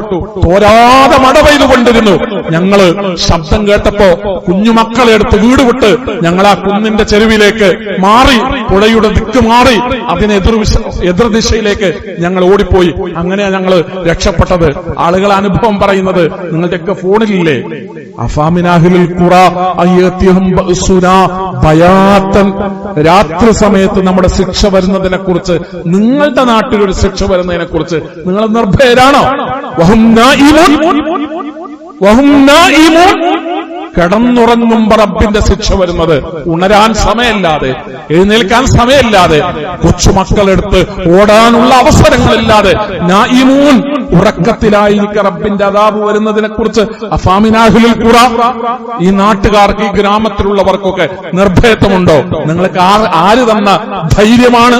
തോരാതെ മട പെയ്തുകൊണ്ടിരുന്നു ഞങ്ങൾ ശബ്ദം കേട്ടപ്പോ കുഞ്ഞുമക്കളെ എടുത്ത് വീട് വിട്ട് ഞങ്ങൾ ആ കുന്നിന്റെ ചെരുവിലേക്ക് മാറി പുഴയുടെ ദിക്ക് മാറി അതിനെതിർ എതിർ ദിശയിലേക്ക് ഞങ്ങൾ ഓടിപ്പോയി. അങ്ങനെയാണ് ഞങ്ങൾ രക്ഷപ്പെട്ടത്. ആളുകൾ അനുഭവം പറയുന്നത്? നിങ്ങളുടെയൊക്കെ ഫോണിലില്ലേ? അഫാമിനാഹിലിൽ ബയാത്തൻ. രാത്രി സമയത്ത് നമ്മുടെ ശിക്ഷ വരുന്നതിനെ കുറിച്ച് നിങ്ങളുടെ നാട്ടിൽ ഒരു ശിക്ഷ വരുന്നതിനെ കുറിച്ച് നിങ്ങൾ നിർഭയരാണോ? വഹും കിടന്നുറങ്ങുമ്പോ റബ്ബിന്റെ ശിക്ഷ വരുന്നത് ഉണരാൻ സമയമില്ലാതെ എഴുന്നേൽക്കാൻ സമയമില്ലാതെ കൊച്ചുമക്കളെടുത്ത് ഓടാനുള്ള അവസരങ്ങളില്ലാതെ നായിമൂൻ ഉറക്കത്തിലായിരിക്കും റബ്ബിന്റെ അതാബ് വരുന്നതിനെ കുറിച്ച് അഫാമിനാഹുലിൽ കൂറ. ഈ നാട്ടുകാർക്ക് ഈ ഗ്രാമത്തിലുള്ളവർക്കൊക്കെ നിർഭയത്വമുണ്ടോ? നിങ്ങൾക്ക് ആര് ആര് തന്ന ധൈര്യമാണ്?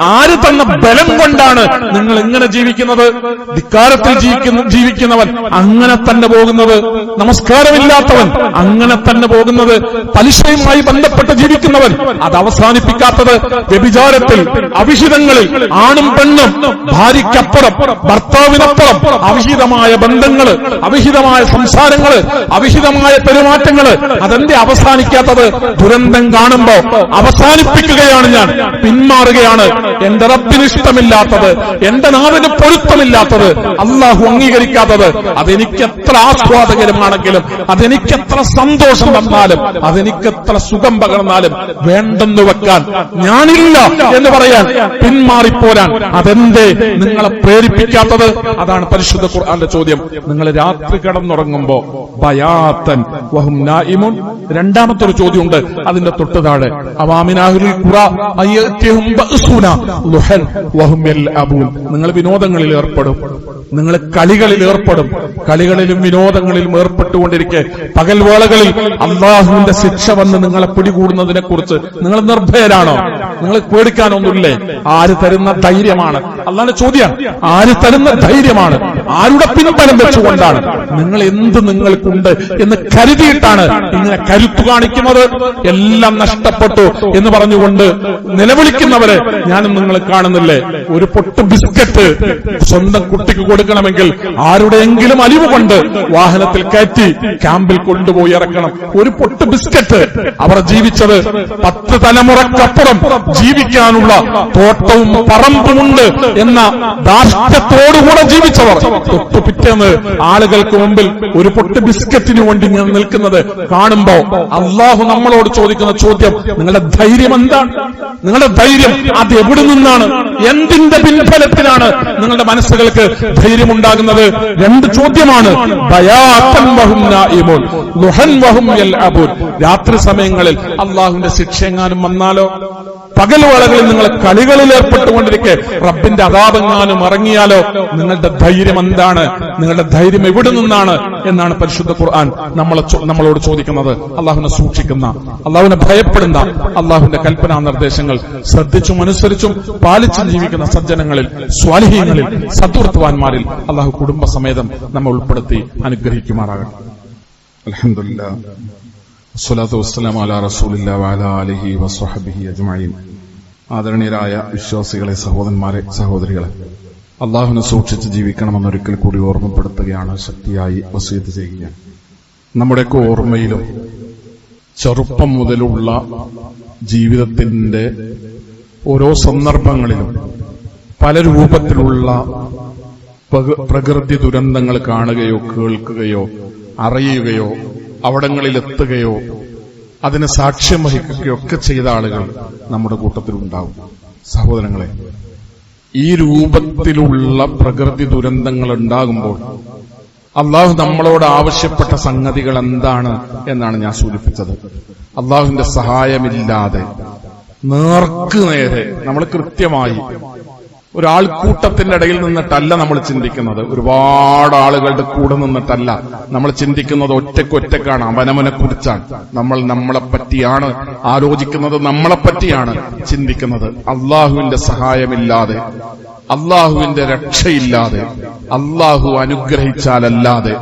ആര് തന്ന ബലം കൊണ്ടാണ് നിങ്ങൾ എങ്ങനെ ജീവിക്കുന്നത്? ധിക്കാരത്തിൽ ജീവിക്കുന്ന ജീവിക്കുന്നവൻ അങ്ങനെ തന്നെ പോകുന്നത്. നമസ്കാരമില്ലാത്തവൻ അങ്ങനെ തന്നെ പോകുന്നത്. പലിശയുമായി ബന്ധപ്പെട്ട് ജീവിക്കുന്നവൻ അത് അവസാനിപ്പിക്കാത്തത് വ്യഭിചാരത്തിൽ അവിഹിതങ്ങളിൽ ആണും പെണ്ണും ഭാര്യയ്ക്കപ്പുറം ഭർത്താവിനപ്പുറം അവിഹിതമായ ബന്ധങ്ങൾ അവിഹിതമായ സംസാരങ്ങൾ അവിഹിതമായ പെരുമാറ്റങ്ങൾ അതെന്റെ അവസാനിക്കാത്തത്? ദുരന്തം കാണുമ്പോ അവസാനിപ്പിക്കുകയാണ് ഞാൻ. പിന്മാറുകയാണ്. എന്റെ റബ്ബിന് ഇഷ്ടമില്ലാത്തത് എന്റെ നാവിന് പൊരുത്തമില്ലാത്തത് അള്ളാഹു അംഗീകരിക്കാത്തത്. അതെനിക്ക് എത്ര ആസ്വാദകരമാണെങ്കിലും അതെനിക്ക് എത്ര സന്തോഷം വന്നാലും അതെനിക്ക് എത്ര സുഖം പകർന്നാലും വേണ്ടെന്ന് വെക്കാൻ ഞാനില്ല എന്ന് പറയാൻ പിന്മാറിപ്പോരാൻ അതെന്തേ നിങ്ങളെ പ്രേരിപ്പിക്കാത്തത്? അതാണ് പരിശുദ്ധ ഖുർആന്റെ ചോദ്യം. നിങ്ങൾ രാത്രി കിടന്നുറങ്ങുമ്പോ ബയാത്തൻ വഹും നായിമുൻ രണ്ടാമത്തെ ഒരു ചോദ്യമുണ്ട് അതിന്റെ തൊട്ട് താഴെ അവാമിനാഹുൽ നിങ്ങൾ വിനോദങ്ങളിൽ ഏർപ്പെടും. നിങ്ങൾ കളികളിൽ ഏർപ്പെടും. കളികളിലും വിനോദങ്ങളിലും ഏർപ്പെട്ടുകൊണ്ടിരിക്കെ. പകൽവേളകളിൽ അള്ളാഹുവിന്റെ ശിക്ഷ വന്ന് നിങ്ങളെ പിടികൂടുന്നതിനെ കുറിച്ച് നിങ്ങൾ നിർഭയരാണോ? നിങ്ങൾ പേടിക്കാനൊന്നുമില്ലേ? ആര് തരുന്ന ധൈര്യമാണ്? അള്ളാന്റെ ചോദ്യം ആര് തരുന്ന ധൈര്യമാണ്? ആരുടെ പിൻബലം വെച്ചുകൊണ്ടാണ്? നിങ്ങൾ എന്ത് നിങ്ങൾക്കുണ്ട് എന്ന് കരുതിയിട്ടാണ് ഇങ്ങനെ കരുത്തു കാണിക്കുന്നത്. എല്ലാം നഷ്ടപ്പെട്ടു എന്ന് പറഞ്ഞുകൊണ്ട് നിലവിളിക്കുന്നവരെ ഞാനും നിങ്ങൾ കാണുന്നില്ലേ? ഒരു പൊട്ട് ബിസ്ക്കറ്റ് സ്വന്തം കുട്ടിക്ക് കൊടുക്കണമെങ്കിൽ ആരുടെയെങ്കിലും അലിവ് കൊണ്ട് വാഹനത്തിൽ കയറ്റി ക്യാമ്പിൽ കൊണ്ടുപോയി ഇറക്കണം. ഒരു പൊട്ട് ബിസ്ക്കറ്റ് അവർ ജീവിച്ചത് പത്ത് തലമുറക്കപ്പുറം ജീവിക്കാനുള്ള തോട്ടവും പറമ്പുമുണ്ട് എന്ന ദാർഷ്ട്യത്തോടുകൂടെ ജീവിച്ചവർ. തൊട്ടു പിറ്റേന്ന് ആളുകൾക്ക് മുമ്പിൽ ഒരു പൊട്ട് ബിസ്ക്കറ്റിന് വേണ്ടി ഞാൻ നിൽക്കുന്നത് കാണുമ്പോ അള്ളാഹു നമ്മളോട് ചോദിക്കുന്ന ചോദ്യം നിങ്ങളുടെ ധൈര്യം എന്താണ്? നിങ്ങളുടെ ധൈര്യം അത് എവിടെ നിന്നാണ്? എന്തിന്റെ പിൻഫലത്തിലാണ് നിങ്ങളുടെ മനസ്സുകൾക്ക് ധൈര്യം ഉണ്ടാകുന്നത് രണ്ട് ചോദ്യമാണ്. രാത്രി സമയങ്ങളിൽ അള്ളാഹുവിന്റെ ശിക്ഷ എങ്ങാനും വന്നാലോ? പകൽ വേളകളിൽ നിങ്ങൾ കളികളിൽ ഏർപ്പെട്ടുകൊണ്ടിരിക്കെ. റബ്ബിന്റെ അതാപെങ്ങാനും ഇറങ്ങിയാലോ? നിങ്ങളുടെ ധൈര്യം എന്താണ്? നിങ്ങളുടെ ധൈര്യം എവിടെ നിന്നാണ്? എന്നാണ് പരിശുദ്ധ ഖുർആൻ നമ്മളെ നമ്മളോട് ചോദിക്കുന്നത്. അള്ളാഹുവിനെ സൂക്ഷിക്കുന്ന അള്ളാഹുവിനെ ഭയപ്പെടുന്ന അള്ളാഹുവിന്റെ കൽപ്പനാ നിർദ്ദേശങ്ങൾ ശ്രദ്ധിച്ചും അനുസരിച്ചും പാലിച്ചും ജീവിക്കുന്ന സജ്ജനങ്ങളിൽ സ്വാലിഹീങ്ങളിൽ സദ്വർത്തവാന്മാരിൽ അള്ളാഹു കുടുംബസമേതം നമ്മൾ ഉൾപ്പെടുത്തി അനുഗ്രഹിക്കുമാറാകട്ടെ. അൽഹംദുലില്ലാ ആദരണീയരായ വിശ്വാസികളെ സഹോദരന്മാരെ സഹോദരികളെ അള്ളാഹുവിനെ സൂക്ഷിച്ച് ജീവിക്കണമെന്നൊരിക്കൽ കൂടി ഓർമ്മപ്പെടുത്തുകയാണ് ശക്തിയായി വസീത്ത് ചെയ്യുക. നമ്മുടെയൊക്കെ ഓർമ്മയിലും ചെറുപ്പം മുതലുള്ള ജീവിതത്തിന്റെ ഓരോ സന്ദർഭങ്ങളിലും പല രൂപത്തിലുള്ള പ്രകൃതി ദുരന്തങ്ങൾ കാണുകയോ കേൾക്കുകയോ അറിയുകയോ അവിടങ്ങളിലെത്തുകയോ അതിന് സാക്ഷ്യം വഹിക്കുകയോ ഒക്കെ ചെയ്ത ആളുകൾ നമ്മുടെ കൂട്ടത്തിൽ ഉണ്ടാവും സഹോദരങ്ങളെ ഈ രൂപത്തിലുള്ള പ്രകൃതി ദുരന്തങ്ങൾ ഉണ്ടാകുമ്പോൾ അള്ളാഹു നമ്മളോട് ആവശ്യപ്പെട്ട സംഗതികൾ എന്താണ് എന്നാണ് ഞാൻ സൂചിപ്പിച്ചത്. അള്ളാഹുവിന്റെ സഹായമില്ലാതെ നേർക്ക് നേരെ നമ്മൾ കൃത്യമായി ഒരാൾക്കൂട്ടത്തിന്റെ ഇടയിൽ നിന്നിട്ടല്ല നമ്മൾ ചിന്തിക്കുന്നത്. ഒരുപാട് ആളുകളുടെ കൂടെ നിന്നിട്ടല്ല നമ്മൾ ചിന്തിക്കുന്നത് ഒറ്റയ്ക്ക് ഒറ്റക്കാണ് അവനവനെ കുറിച്ചാണ്. നമ്മൾ നമ്മളെ പറ്റിയാണ് ആലോചിക്കുന്നത് നമ്മളെ പറ്റിയാണ് ചിന്തിക്കുന്നത്. അള്ളാഹുവിന്റെ സഹായമില്ലാതെ അള്ളാഹുവിന്റെ രക്ഷയില്ലാതെ അള്ളാഹു അനുഗ്രഹിച്ചാലല്ലാതെ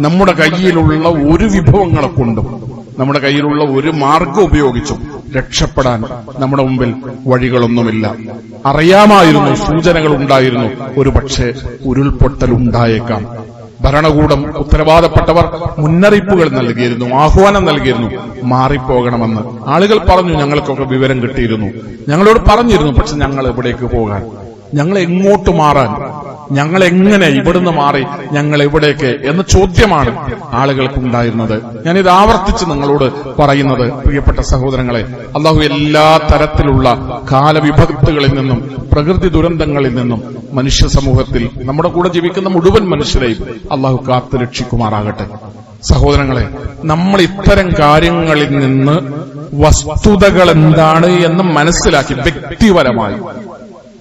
നമ്മുടെ കയ്യിലുള്ള ഒരു വിഭവങ്ങളെ കൊണ്ടും നമ്മുടെ കയ്യിലുള്ള ഒരു മാർഗം ഉപയോഗിച്ചും രക്ഷപ്പെടാൻ നമ്മുടെ മുമ്പിൽ വഴികളൊന്നുമില്ല. അറിയാമായിരുന്നു സൂചനകൾ ഉണ്ടായിരുന്നു ഒരു പക്ഷേ ഉരുൾപൊട്ടൽ ഉണ്ടായേക്കാം ഭരണകൂടം ഉത്തരവാദപ്പെട്ടവർ മുന്നറിയിപ്പുകൾ നൽകിയിരുന്നു ആഹ്വാനം നൽകിയിരുന്നു. മാറിപ്പോകണമെന്ന് ആളുകൾ പറഞ്ഞു ഞങ്ങൾക്കൊക്കെ വിവരം കിട്ടിയിരുന്നു. ഞങ്ങളോട് പറഞ്ഞിരുന്നു പക്ഷെ ഞങ്ങൾ എവിടേക്ക് പോകാൻ. ഞങ്ങൾ എങ്ങോട്ട് മാറാൻ? ഞങ്ങൾ എങ്ങനെ ഇവിടുന്ന് മാറി? ഞങ്ങൾ എവിടേക്ക് എന്ന ചോദ്യമാണ് ആളുകൾക്ക് ആളുകൾക്കുണ്ടായിരുന്നത്. ഞാനിത് ആവർത്തിച്ച് നിങ്ങളോട് പറയുന്നത് പ്രിയപ്പെട്ട സഹോദരങ്ങളെ അള്ളാഹു എല്ലാ തരത്തിലുള്ള കാലവിഭക്തുകളിൽ നിന്നും പ്രകൃതി ദുരന്തങ്ങളിൽ നിന്നും മനുഷ്യ സമൂഹത്തിൽ നമ്മുടെ കൂടെ ജീവിക്കുന്ന മുഴുവൻ മനുഷ്യരെയും അള്ളാഹു കാത്തു രക്ഷിക്കുമാറാകട്ടെ. സഹോദരങ്ങളെ നമ്മൾ ഇത്തരം കാര്യങ്ങളിൽ നിന്ന് വസ്തുതകൾ എന്താണ് എന്ന് മനസ്സിലാക്കി വ്യക്തിപരമായി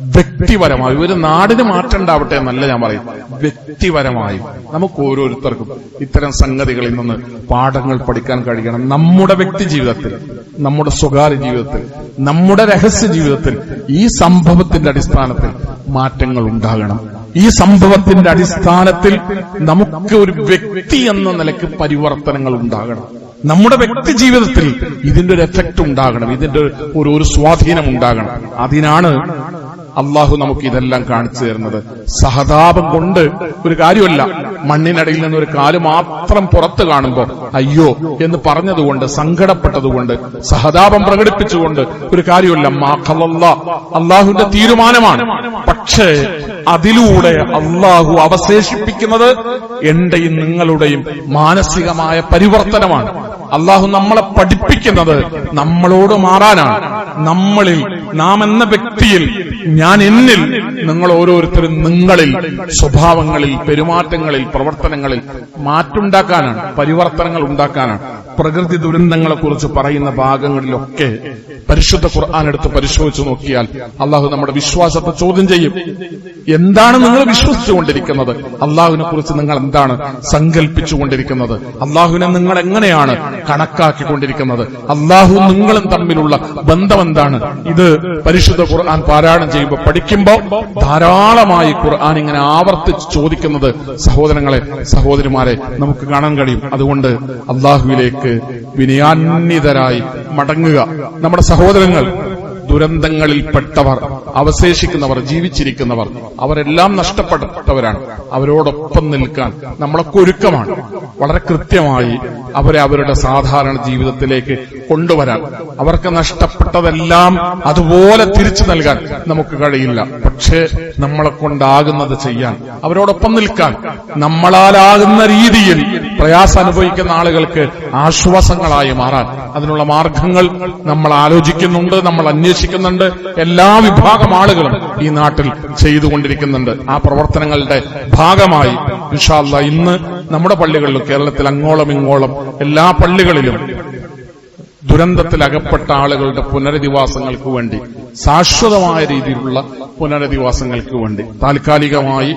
വ്യക്തിപരമായി ഒരു നാടിന് മാറ്റം ഉണ്ടാവട്ടെ എന്നല്ല ഞാൻ പറയും. വ്യക്തിപരമായി നമുക്ക് ഓരോരുത്തർക്കും ഇത്തരം സംഗതികളിൽ നിന്ന് പാഠങ്ങൾ പഠിക്കാൻ കഴിയണം. നമ്മുടെ വ്യക്തി ജീവിതത്തിൽ നമ്മുടെ സ്വകാര്യ ജീവിതത്തിൽ നമ്മുടെ രഹസ്യ ജീവിതത്തിൽ ഈ സംഭവത്തിന്റെ അടിസ്ഥാനത്തിൽ മാറ്റങ്ങൾ ഉണ്ടാകണം. ഈ സംഭവത്തിന്റെ അടിസ്ഥാനത്തിൽ നമുക്ക് ഒരു വ്യക്തി എന്ന നിലയ്ക്ക് പരിവർത്തനങ്ങൾ ഉണ്ടാകണം. നമ്മുടെ വ്യക്തി ജീവിതത്തിൽ ഇതിന്റെ ഒരു എഫക്റ്റ് ഉണ്ടാകണം. ഇതിന്റെ ഒരു ഒരു സ്വാധീനം ഉണ്ടാകണം. അതിനാണ് അള്ളാഹു നമുക്ക് ഇതെല്ലാം കാണിച്ചു തരുന്നത്. സഹതാപം കൊണ്ട് ഒരു കാര്യമല്ല. മണ്ണിനടിയിൽ നിന്ന് ഒരു കാൽ മാത്രം പുറത്തു കാണുമ്പോൾ അയ്യോ എന്ന് പറഞ്ഞതുകൊണ്ട് സങ്കടപ്പെട്ടതുകൊണ്ട് സഹതാപം പ്രകടിപ്പിച്ചുകൊണ്ട് ഒരു കാര്യമല്ല. മാഖലല്ല അള്ളാഹുവിന്റെ തീരുമാനമാണ്. പക്ഷേ അതിലൂടെ അള്ളാഹു അവശേഷിപ്പിക്കുന്നത് എന്റെയും നിങ്ങളുടെയും മാനസികമായ പരിവർത്തനമാണ്. അള്ളാഹു നമ്മളെ പഠിപ്പിക്കുന്നത് നമ്മളോട് മാറാനാണ്. നമ്മളിൽ നാം എന്ന വ്യക്തിയിൽ ഞാൻ എന്നിൽ നിങ്ങൾ ഓരോരുത്തരും നിങ്ങളിൽ സ്വഭാവങ്ങളിൽ പെരുമാറ്റങ്ങളിൽ പ്രവർത്തനങ്ങളിൽ മാറ്റുണ്ടാക്കാനാണ് പരിവർത്തനങ്ങൾ ഉണ്ടാക്കാനാണ്. പ്രകൃതി ദുരന്തങ്ങളെ കുറിച്ച് പറയുന്ന ഭാഗങ്ങളിലൊക്കെ പരിശുദ്ധ ഖുർആൻ എടുത്ത് പരിശോധിച്ചു നോക്കിയാൽ അള്ളാഹു നമ്മുടെ വിശ്വാസത്തെ ചോദ്യം ചെയ്യും. എന്താണ് നിങ്ങൾ വിശ്വസിച്ചുകൊണ്ടിരിക്കുന്നത്? അള്ളാഹുവിനെ കുറിച്ച് നിങ്ങൾ എന്താണ് സങ്കല്പിച്ചുകൊണ്ടിരിക്കുന്നത് അള്ളാഹുവിനെ നിങ്ങൾ എങ്ങനെയാണ് കണക്കാക്കിക്കൊണ്ടിരിക്കുന്നത്? അള്ളാഹു നിങ്ങളും തമ്മിലുള്ള ബന്ധം എന്താണ്? ഇത് പരിശുദ്ധ ഖുർആൻ പാരായണം ചെയ്യുമ്പോൾ പഠിക്കുമ്പോൾ ധാരാളമായി ഖുർആൻ ഇങ്ങനെ ആവർത്തിച്ച് ചോദിക്കുന്നത് സഹോദരങ്ങളെ സഹോദരിമാരെ നമുക്ക് കാണാൻ കഴിയും. അതുകൊണ്ട് അള്ളാഹുവിലേക്ക് വിനയാന്വിതരായി മടങ്ങുക. നമ്മുടെ സഹോദരങ്ങൾ ദുരന്തങ്ങളിൽപ്പെട്ടവർ അവശേഷിക്കുന്നവർ ജീവിച്ചിരിക്കുന്നവർ അവരെല്ലാം നഷ്ടപ്പെട്ടവരാണ്. അവരോടൊപ്പം നിൽക്കാൻ നമ്മളൊക്കെ ഒരുക്കമാണ്. വളരെ കൃത്യമായി അവരെ അവരുടെ സാധാരണ ജീവിതത്തിലേക്ക് കൊണ്ടുവരാൻ അവർക്ക് നഷ്ടപ്പെട്ടതെല്ലാം അതുപോലെ തിരിച്ചു നൽകാൻ നമുക്ക് കഴിയില്ല. പക്ഷേ നമ്മളെ കൊണ്ടാകുന്നത് ചെയ്യാൻ അവരോടൊപ്പം നിൽക്കാൻ നമ്മളാലാകുന്ന രീതിയിൽ പ്രയാസം അനുഭവിക്കുന്ന ആളുകൾക്ക് ആശ്വാസങ്ങളായി മാറാൻ അതിനുള്ള മാർഗങ്ങൾ നമ്മൾ ആലോചിക്കുന്നുണ്ട് നമ്മൾ അന്വേഷിക്കുന്നുണ്ട്. എല്ലാ വിഭാഗം ആളുകളും ഈ നാട്ടിൽ ചെയ്തുകൊണ്ടിരിക്കുന്നുണ്ട്. ആ പ്രവർത്തനങ്ങളുടെ ഭാഗമായി വിശാല ഇന്ന് നമ്മുടെ പള്ളികളിലും കേരളത്തിൽ അങ്ങോളം ഇങ്ങോളം എല്ലാ പള്ളികളിലും ദുരന്തത്തിൽ അകപ്പെട്ട ആളുകളുടെ പുനരധിവാസങ്ങൾക്ക് വേണ്ടി ശാശ്വതമായ രീതിയിലുള്ള പുനരധിവാസങ്ങൾക്ക് വേണ്ടി താൽക്കാലികമായി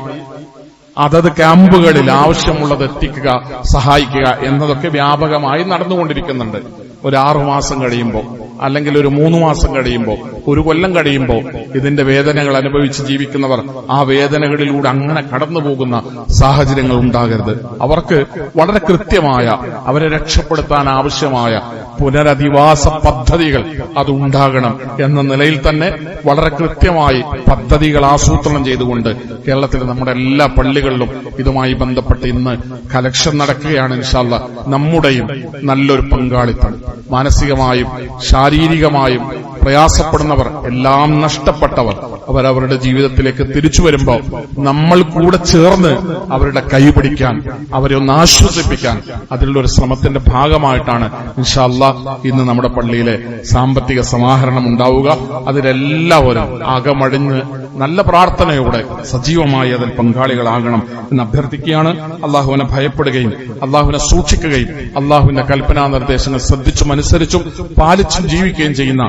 അതത് ക്യാമ്പുകളിൽ ആവശ്യമുള്ളത് എത്തിക്കുക സഹായിക്കുക എന്നതൊക്കെ വ്യാപകമായി നടന്നുകൊണ്ടിരിക്കുന്നുണ്ട്. ഒരു ആറു മാസം കഴിയുമ്പോൾ അല്ലെങ്കിൽ ഒരു മൂന്ന് മാസം കഴിയുമ്പോൾ ഒരു കൊല്ലം കഴിയുമ്പോൾ ഇതിന്റെ വേദനകൾ അനുഭവിച്ച് ജീവിക്കുന്നവർ ആ വേദനകളിലൂടെ അങ്ങനെ കടന്നു പോകുന്ന സാഹചര്യങ്ങൾ ഉണ്ടാകരുത്. അവർക്ക് വളരെ കൃത്യമായ അവരെ രക്ഷപ്പെടുത്താൻ ആവശ്യമായ പുനരധിവാസ പദ്ധതികൾ അത് ഉണ്ടാകണം എന്ന നിലയിൽ തന്നെ വളരെ കൃത്യമായി പദ്ധതികൾ ആസൂത്രണം ചെയ്തുകൊണ്ട് കേരളത്തിലെ നമ്മുടെ എല്ലാ പള്ളികളിലും ഇതുമായി ബന്ധപ്പെട്ട് ഇന്ന് കലക്ഷൻ നടക്കുകയാണ് ഇൻഷാല്ല നമ്മുടെയും നല്ലൊരു പങ്കാളിത്തം. മാനസികമായും ശാരീരികമായും പ്രയാസപ്പെടുന്നവർ എല്ലാം നഷ്ടപ്പെട്ടവർ അവരവരുടെ ജീവിതത്തിലേക്ക് തിരിച്ചു വരുമ്പോൾ നമ്മൾ കൂടെ ചേർന്ന് അവരുടെ കൈ പിടിക്കാൻ അവരെ ഒന്ന് ആശ്വസിപ്പിക്കാൻ അതിലുള്ള ഒരു ശ്രമത്തിന്റെ ഭാഗമായിട്ടാണ് ഇൻഷാല്ല ഇന്ന് നമ്മുടെ പള്ളിയിലെ സാമ്പത്തിക സമാഹരണം ഉണ്ടാവുക. അതിലെല്ലാവരും അകമഴിഞ്ഞ് നല്ല പ്രാർത്ഥനയോടെ സജീവമായി അതിൽ പങ്കാളികളാകണം എന്ന് അഭ്യർത്ഥിക്കുകയാണ്. അള്ളാഹുവിനെ ഭയപ്പെടുകയും അള്ളാഹുവിനെ സൂക്ഷിക്കുകയും അള്ളാഹുവിന്റെ കൽപ്പനാ നിർദ്ദേശങ്ങൾ ശ്രദ്ധിച്ചും അനുസരിച്ചും പാലിച്ചും ജീവിക്കുകയും ചെയ്യുന്ന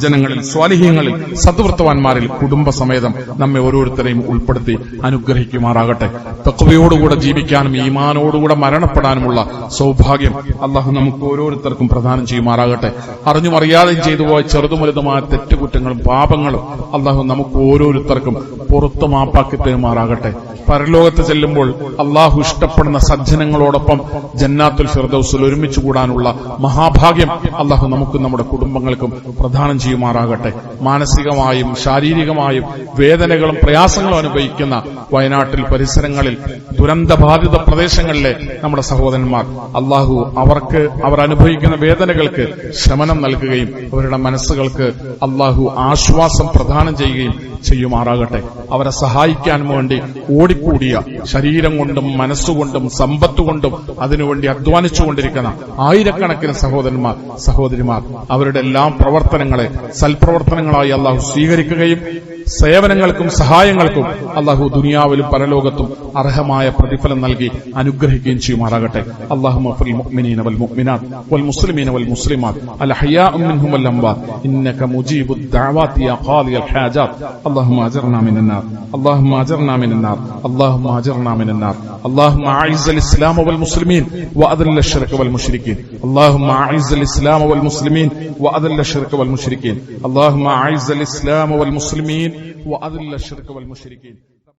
സജ്ജനങ്ങളിൽ സ്വാലിഹ്യങ്ങളിൽ സദ്വൃത്തവാന്മാരിൽ കുടുംബസമേതം നമ്മെ ഓരോരുത്തരെയും ഉൾപ്പെടുത്തി അനുഗ്രഹിക്കുമാറാകട്ടെ. തക്വയോടുകൂടെ ജീവിക്കാനും ഈമാനോടുകൂടെ മരണപ്പെടാനുമുള്ള സൗഭാഗ്യം അള്ളാഹു നമുക്ക് ഓരോരുത്തർക്കും പ്രദാനം ചെയ്യുമാറാകട്ടെ. അറിഞ്ഞും അറിയാതെയും ചെയ്തു പോയ വലുതുമായ തെറ്റുകുറ്റങ്ങളും പാപങ്ങളും അള്ളാഹു നമുക്ക് ഓരോരുത്തർക്കും പുറത്തു മാപ്പാക്കി തരുമാറാകട്ടെ. പരലോകത്ത് ചെല്ലുമ്പോൾ അള്ളാഹു ഇഷ്ടപ്പെടുന്ന സജ്ജനങ്ങളോടൊപ്പം ജന്നാത്തുൽ ഫിർദൌസിൽ ഒരുമിച്ച് കൂടാനുള്ള മഹാഭാഗ്യം അള്ളാഹു നമുക്കും നമ്മുടെ കുടുംബങ്ങൾക്കും പ്രദാനം ചെയ്യുമാറാകട്ടെ മാനസികമായും ശാരീരികമായും വേദനകളും പ്രയാസങ്ങളും അനുഭവിക്കുന്ന വയനാട്ടിൽ പരിസരങ്ങളിൽ ദുരന്തബാധിത പ്രദേശങ്ങളിലെ നമ്മുടെ സഹോദരന്മാർ അള്ളാഹു അവർക്ക് അവർ അനുഭവിക്കുന്ന വേദനകൾക്ക് ശമനം നൽകുകയും അവരുടെ മനസ്സുകൾക്ക് അള്ളാഹു ആശ്വാസം പ്രദാനം ചെയ്യുകയും ചെയ്യുമാറാകട്ടെ. അവരെ സഹായിക്കാൻ വേണ്ടി ഓടിക്കൂടിയ ശരീരം കൊണ്ടും മനസ്സുകൊണ്ടും സമ്പത്തുകൊണ്ടും അതിനുവേണ്ടി അധ്വാനിച്ചുകൊണ്ടിരിക്കുന്ന ആയിരക്കണക്കിന് സഹോദരന്മാർ സഹോദരിമാർ അവരുടെ എല്ലാ പ്രവർത്തനങ്ങളെ സൽപ്രവർത്തനങ്ങളായി അള്ളാഹു സ്വീകരിക്കുകയും സേവനങ്ങൾക്കും സഹായങ്ങൾക്കും അള്ളാഹു ദുനിയാവിലും പരലോകത്തും അർഹമായ പ്രതിഫലം നൽകി അനുഗ്രഹിക്കുകയും ചെയ്യുമാറാകട്ടെ അള്ളാഹു المؤمنين والمؤمنات والمسلمين والمسلمات الأحياء منهم والأموات إنك مجيب الدعوات يا قاضي الحاجات اللهم أجرنا من النار اللهم أجرنا من النار اللهم أجرنا من النار اللهم أعز الإسلام والمسلمين وأذل الشرك والمشركين اللهم أعز الإسلام والمسلمين وأذل الشرك والمشركين اللهم أعز الإسلام والمسلمين وأذل الشرك والمشركين.